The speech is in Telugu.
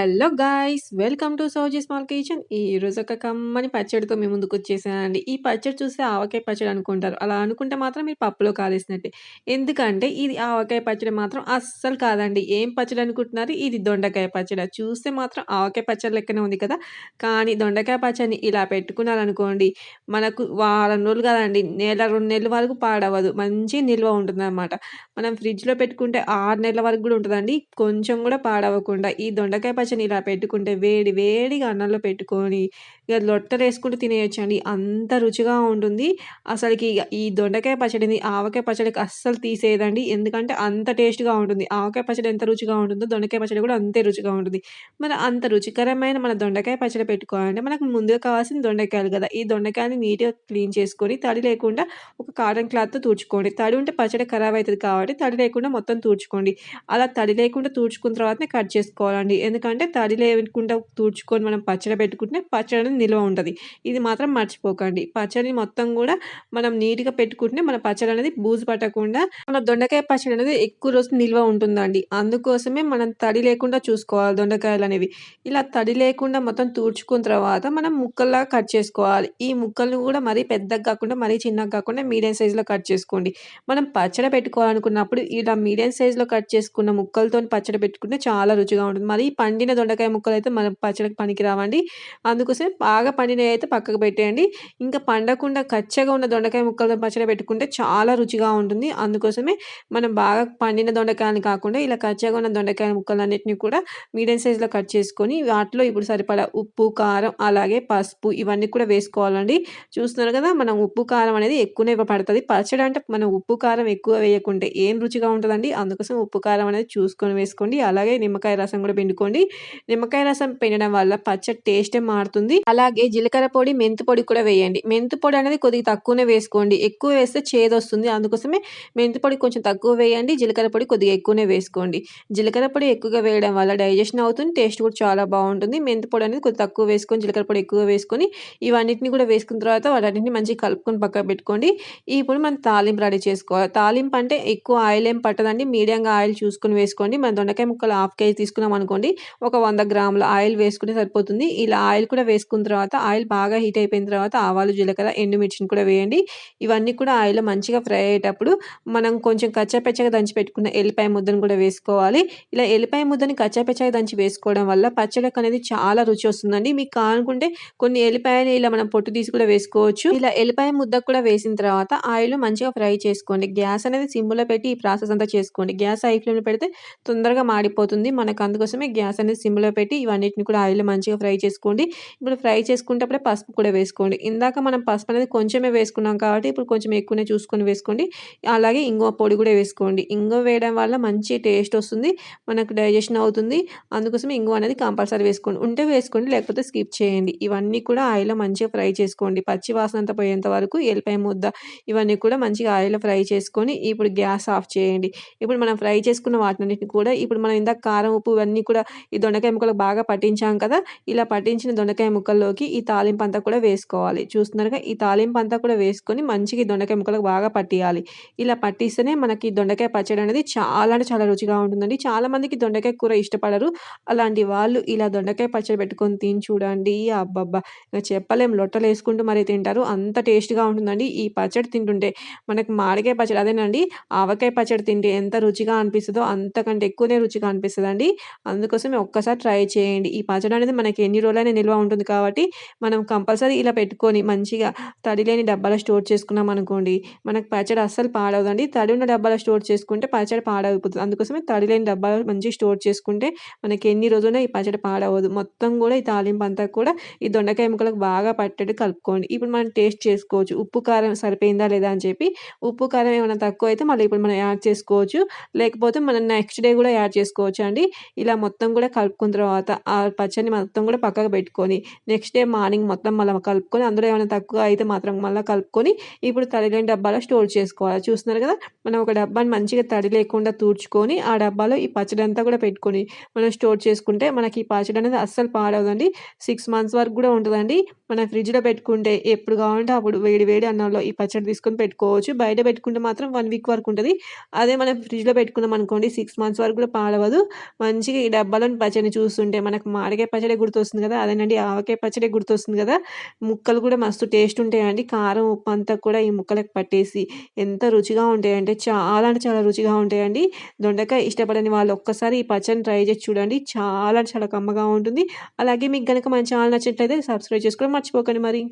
Hello guys welcome to Souji small kitchen. ఈరోజు ఒక కమ్మని పచ్చడితో మీ ముందుకు వచ్చేసానండి. ఈ పచ్చడి చూస్తే ఆవకాయ పచ్చడి అనుకుంటారు. అలా అనుకుంటే మాత్రం మీరు పప్పులో కాలేసినట్టే. ఎందుకంటే ఇది ఆవకాయ పచ్చడి మాత్రం అస్సలు కాదండి. ఏం పచ్చడి అనుకుంటున్నారు? ఇది దొండకాయ పచ్చడి. చూస్తే మాత్రం ఆవకాయ పచ్చడి లెక్కనే ఉంది కదా. కానీ దొండకాయ పచ్చడిని ఇలా పెట్టుకున్నారనుకోండి మనకు వారం రోజులు కదండి నెల రెండు నెలల వరకు పాడవదు మంచి నిల్వ ఉంటుంది అనమాట మనం ఫ్రిడ్జ్లో పెట్టుకుంటే ఆరు నెలల వరకు కూడా ఉంటుందండి. కొంచెం కూడా పాడవకుండా ఈ దొండకాయ పచ్చడిని ఇలా పెట్టుకుంటే వేడి వేడిగా అన్నంలో పెట్టుకొని ఇక లొట్టలేసుకుంటూ అండి అంత రుచిగా ఉంటుంది. అసలుకి ఇక ఈ దొండకాయ పచ్చడిని ఆవకాయ పచ్చడికి అస్సలు తీసేదండి ఎందుకంటే అంత టేస్ట్గా ఉంటుంది. ఆవకాయ పచ్చడి ఎంత రుచిగా ఉంటుందో దొండకాయ పచ్చడి కూడా అంతే రుచిగా ఉంటుంది. మరి అంత రుచికరమైన మన దొండకాయ పచ్చడి పెట్టుకోవాలంటే మనకు ముందుగా కావాల్సిన దొండకాయలు కదా. ఈ దొండకాయని నీట్గా క్లీన్ చేసుకొని తడి లేకుండా ఒక కాటన్ క్లాత్తో తుడుచుకోండి. తడి ఉంటే పచ్చడి ఖరాబ్ అవుతుంది కాబట్టి తడి లేకుండా మొత్తం తుడుచుకోండి. అలా తడి లేకుండా తుడుచుకున్న తర్వాతనే కట్ చేసుకోవాలండి. ఎందుకంటే తడి లేకుండా తుడుచుకొని మనం పచ్చడి పెట్టుకుంటే పచ్చడి నిల్వ ఉంటుంది. ఇది మాత్రం మర్చిపోకండి. పచ్చడి మొత్తం కూడా మనం నీట్గా పెట్టుకుంటే మన పచ్చడి అనేది బూజు పట్టకుండా మన దొండకాయ పచ్చడి అనేది ఎక్కువ రోజు నిల్వ ఉంటుందండి. అందుకోసమే మనం తడి లేకుండా చూసుకోవాలి దొండకాయలు అనేవి. ఇలా తడి లేకుండా మొత్తం తుడుచుకున్న తర్వాత మనం ముక్కల్లా కట్ చేసుకోవాలి. ఈ ముక్కలను కూడా మరీ పెద్దగా కాకుండా మరీ చిన్నగా కాకుండా మీడియం సైజులో కట్ చేసుకోండి. మనం పచ్చడి పెట్టుకోవాలనుకున్నప్పుడు ఇలా మీడియం సైజులో కట్ చేసుకున్న ముక్కలతో పచ్చడి పెట్టుకుంటే చాలా రుచిగా ఉంటుంది. మరి పండిన దొండకాయ ముక్కలు అయితే మన పచ్చడికి పనికి రావండి అందుకోసం బాగా పండినవి అయితే పక్కకు పెట్టేయండి. ఇంకా పండకుండా కచ్చగా ఉన్న దొండకాయ ముక్కలతో పచ్చడి పెట్టుకుంటే చాలా రుచిగా ఉంటుంది. అందుకోసమే మనం బాగా పండిన దొండకాయని కాకుండా ఇలా కచ్చగా ఉన్న దొండకాయ ముక్కలన్నిటిని కూడా మీడియం సైజులో కట్ చేసుకొని వాటిలో ఇప్పుడు సరిపడా ఉప్పు కారం అలాగే పసుపు ఇవన్నీ కూడా వేసుకోవాలండి. చూస్తున్నారు కదా మనం ఉప్పు కారం అనేది ఎక్కువనే పడుతుంది. పచ్చడి అంటే మనం ఉప్పు కారం ఎక్కువ వేయకుంటే ఏం రుచిగా ఉంటుందండి? అందుకోసం ఉప్పు కారం అనేది చూసుకొని వేసుకోండి. అలాగే నిమ్మకాయ రసం కూడా పిండుకోండి. నిమ్మకాయ రసం పిండడం వల్ల పచ్చడి టేస్టే మారుతుంది. అలాగే జీలకర్ర పొడి మెంతు పొడి కూడా వేయండి. మెంతు పొడి అనేది కొద్దిగా తక్కువనే వేసుకోండి. ఎక్కువ వేస్తే చేదు వస్తుంది. అందుకోసమే మెంతు పొడి కొంచెం తక్కువ వేయండి. జీలకర్ర పొడి కొద్దిగా ఎక్కువనే వేసుకోండి. జీలకర్ర పొడి ఎక్కువగా వేయడం వల్ల డైజెషన్ అవుతుంది. టేస్ట్ కూడా చాలా బాగుంటుంది. మెంతు పొడి అనేది కొద్దిగా తక్కువ వేసుకొని జీలకర్ర పొడి ఎక్కువ వేసుకొని ఇవన్నిటిని కూడా వేసుకున్న తర్వాత వాటన్నిటిని మంచిగా కలుపుకొని పక్కన పెట్టుకోండి. ఇప్పుడు మనం తాలింపు రెడీ చేసుకోవాలి. తాలింపు అంటే ఎక్కువ ఆయిల్ ఏం పట్టదండి. మీడియంగా ఆయిల్ చూసుకొని వేసుకోండి. మన దొండకాయ ముక్కలు హాఫ్ కేజీ తీసుకున్నాం అనుకోండి ఒక వంద గ్రాముల ఆయిల్ వేసుకుంటే సరిపోతుంది. ఇలా ఆయిల్ కూడా వేసుకున్న తర్వాత ఆయిల్ బాగా హీట్ అయిపోయిన తర్వాత ఆవాలు జీలకర్ర ఎండుమిర్చిని కూడా వేయండి. ఇవన్నీ కూడా ఆయిల్లో మంచిగా ఫ్రై అయ్యేటప్పుడు మనం కొంచెం కచ్చాపెచ్చగా దంచి పెట్టుకున్న ఎల్లిపాయ ముద్దను కూడా వేసుకోవాలి. ఇలా ఎల్లిపాయ ముద్దని కచ్చాపెచ్చగా దంచి వేసుకోవడం వల్ల పచ్చడికి అనేది చాలా రుచి వస్తుందండి. మీకు కానుకుంటే కొన్ని ఎల్లిపాయలు ఇలా మనం పొట్టు తీసి కూడా వేసుకోవచ్చు. ఇలా ఎల్లిపాయ ముద్ద కూడా వేసిన తర్వాత ఆయిల్ మంచిగా ఫ్రై చేసుకోండి. గ్యాస్ అనేది సిమ్లో పెట్టి ఈ ప్రాసెస్ అంతా చేసుకోండి. గ్యాస్ ఐ ఫ్లేమ్లో పెడితే తొందరగా మాడిపోతుంది. మనకు అందుకోసమే గ్యాస్ అనేది సిమ్లో పెట్టి ఇవన్నిటిని కూడా ఆయిల్ మంచిగా ఫ్రై చేసుకోండి. ఇప్పుడు ఫ్రై చేసుకునేటప్పుడే పసుపు కూడా వేసుకోండి. ఇందాక మనం పసుపు అనేది కొంచెమే వేసుకున్నాం కాబట్టి ఇప్పుడు కొంచెం ఎక్కువనే చూసుకొని వేసుకోండి. అలాగే ఇంగువ పొడి కూడా వేసుకోండి. ఇంగువ వేయడం వల్ల మంచి టేస్ట్ వస్తుంది మనకు డైజెషన్ అవుతుంది. అందుకోసం ఇంగువ అనేది కంపల్సరీ వేసుకోండి. ఉంటే వేసుకోండి లేకపోతే స్కిప్ చేయండి. ఇవన్నీ కూడా ఆయిల్లో మంచిగా ఫ్రై చేసుకోండి. పచ్చి వాసన అంతా పోయేంత వరకు ఎల్లిపాయ ముద్ద ఇవన్నీ కూడా మంచిగా ఆయిల్లో ఫ్రై చేసుకొని ఇప్పుడు గ్యాస్ ఆఫ్ చేయండి. ఇప్పుడు మనం ఫ్రై చేసుకున్న వాటిని కూడా ఇప్పుడు మనం ఇందాక కారం ఉప్పు ఇవన్నీ కూడా ఈ దొండకాయ ముక్కలు బాగా పట్టించాం కదా ఇలా పట్టించిన దొండకాయ ముక్కల్లోకి ఈ తాలింపు అంతా కూడా వేసుకోవాలి. చూస్తున్నారుగా ఈ తాలింపు అంతా కూడా వేసుకొని మంచిగా దొండకాయ ముక్కలకు బాగా పట్టియాలి. ఇలా పట్టిస్తేనే మనకి దొండకాయ పచ్చడి అనేది చాలా అంటే చాలా రుచిగా ఉంటుందండి. చాలా మందికి దొండకాయ కూర ఇష్టపడరు. అలాంటి వాళ్ళు ఇలా దొండకాయ పచ్చడి పెట్టుకొని తిని చూడండి అబ్బబ్బా! ఇంకా చెప్పలేం లొట్టలు వేసుకుంటూ మరి తింటారు. అంత టేస్ట్గా ఉంటుందండి. ఈ పచ్చడి తింటుంటే మనకి మామిడికాయ పచ్చడి అదేనండి. ఆవకాయ పచ్చడి తింటే ఎంత రుచిగా అనిపిస్తుందో అంతకంటే ఎక్కువనే రుచిగా అనిపిస్తుందండి. అందుకోసమే ఒక్కసారి ట్రై చేయండి. ఈ పచ్చడి అనేది మనకి ఎన్ని రోజులైనా నిల్వ ఉంటుంది కాబట్టి మనం కంపల్సరీ ఇలా పెట్టుకొని మంచిగా తడి లేని డబ్బాలో స్టోర్ చేసుకున్నాం అనుకోండి మనకు పచ్చడి అస్సలు పాడవదండి. తడి ఉన్న డబ్బాలో స్టోర్ చేసుకుంటే పచ్చడి పాడైపోతుంది. అందుకోసమే తడి లేని డబ్బాలో మంచిగా స్టోర్ చేసుకుంటే మనకి ఎన్ని రోజులైనా ఈ పచ్చడి పాడవదు. మొత్తం కూడా ఈ తాలింపు అంతా కూడా ఈ దొండకాయ ముక్కలకు బాగా పట్టేట్టు కలుపుకోండి. ఇప్పుడు మనం టేస్ట్ చేసుకోవచ్చు. ఉప్పు కారం సరిపోయిందా లేదా అని చెప్పి ఉప్పు కారం ఏమైనా తక్కువ అయితే మళ్ళీ ఇప్పుడు మనం యాడ్ చేసుకోవచ్చు. లేకపోతే మనం నెక్స్ట్ డే కూడా యాడ్ చేసుకోవచ్చు అండి ఇలా మొత్తం కూడా కలుపుకున్న తర్వాత ఆ పచ్చడిని మొత్తం కూడా పక్కకు పెట్టుకొని నెక్స్ట్ డే మార్నింగ్ మొత్తం మళ్ళీ కలుపుకొని అందులో ఏమైనా తక్కువ అయితే మాత్రం మళ్ళీ కలుపుకొని ఇప్పుడు తడిలేని డబ్బాలో స్టోర్ చేసుకోవాలి. చూస్తున్నారు కదా? మనం ఒక డబ్బాని మంచిగా తడి లేకుండా తూర్చుకొని ఆ డబ్బాలో ఈ పచ్చడి అంతా కూడా పెట్టుకొని మనం స్టోర్ చేసుకుంటే మనకి ఈ పచ్చడి అనేది అస్సలు పాడవదండి. సిక్స్ మంత్స్ వరకు కూడా ఉంటుందండి. మనం ఫ్రిడ్జ్‌లో పెట్టుకుంటే ఎప్పుడు కావాలంటే అప్పుడు వేడి వేడి అన్నంలో ఈ పచ్చడి తీసుకొని పెట్టుకోవచ్చు. బయట పెట్టుకుంటే మాత్రం వన్ వీక్ వరకు ఉంటుంది. అదే మనం ఫ్రిడ్జ్‌లో పెట్టుకున్నాం అనుకోండి సిక్స్ మంత్స్ వరకు కూడా పాడవదు. మంచిగా ఈ డబ్బాలను పచ్చడి చూస్తుంటే మనకు మామిడికాయ పచ్చడి గుర్తొస్తుంది కదా! అదేనండి ఆవకాయ పచ్చడి గుర్తొస్తుంది కదా! ముక్కలు కూడా మస్తు టేస్ట్ ఉంటాయండి. కారం, ఉప్పు అంతా కూడా ఈ ముక్కలకి పట్టేసి ఎంత రుచిగా ఉంటాయంటే చాలా అంటే చాలా రుచిగా ఉంటాయండి. దొండకాయ ఇష్టపడని వాళ్ళు ఒక్కసారి ఈ పచ్చడిని ట్రై చేసి చూడండి. చాలా అంటే చాలా కమ్మగా ఉంటుంది. అలాగే మీకు కనుక మన ఛానల్ నచ్చినట్లయితే సబ్స్క్రైబ్ చేసుకోవడం మర్చిపోకండి మరి.